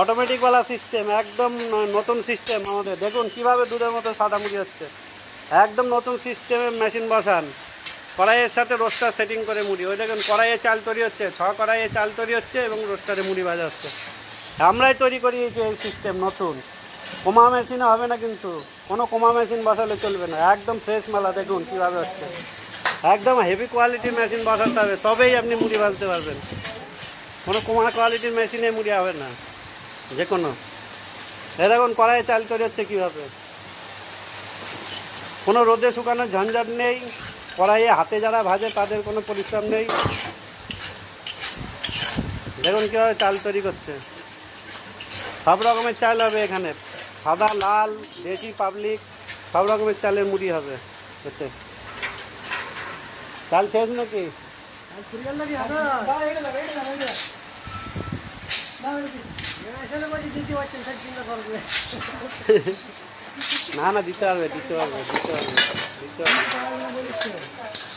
অটোমেটিকওয়ালা system একদম নতুন system আমাদের। দেখুন কীভাবে দুধের মতো সাদা মুড়ি হচ্ছে। একদম নতুন সিস্টেমে মেশিন বসান। কড়াইয়ের সাথে রোস্টার সেটিং করে মুড়ি। ওই দেখুন, কড়াইয়ে চাল তৈরি হচ্ছে, ছ কড়াইয়ে চাল তৈরি হচ্ছে এবং রোস্টারে মুড়ি ভাজা হচ্ছে। আমরাই তৈরি করিয়েছি এই সিস্টেম নতুন। কোমা মেশিনে হবে না কিন্তু। কোনো কোমা মেশিন বসালে চলবে না। একদম ফ্রেশ মালা, দেখুন কীভাবে হচ্ছে। একদম হেভি কোয়ালিটির মেশিন বসাতে হবে, তবেই আপনি মুড়ি ভাজতে পারবেন। কোনো কোমা কোয়ালিটির মেশিনে মুড়ি হবে না। যে কোনো। এরকম কড়াইয়ে চাল তৈরি হচ্ছে কীভাবে? কোনো রোদে শুকানোর ঝঞ্ঝাট নেই, কড়াইয়ে হাতে যারা ভাজে তাদের কোনো পরিশ্রম নেই। দেখুন কীভাবে চাল তৈরি করছে। সব রকমের চাল হবে এখানে। সাদা, লাল, দেশি, পাবলিক, সব রকমের চালের মুড়ি হবে। এতে। চাল শেষ নাকি? না না দিতে পারবে দিতে পারবে দিতে পারবে দিতে হবে।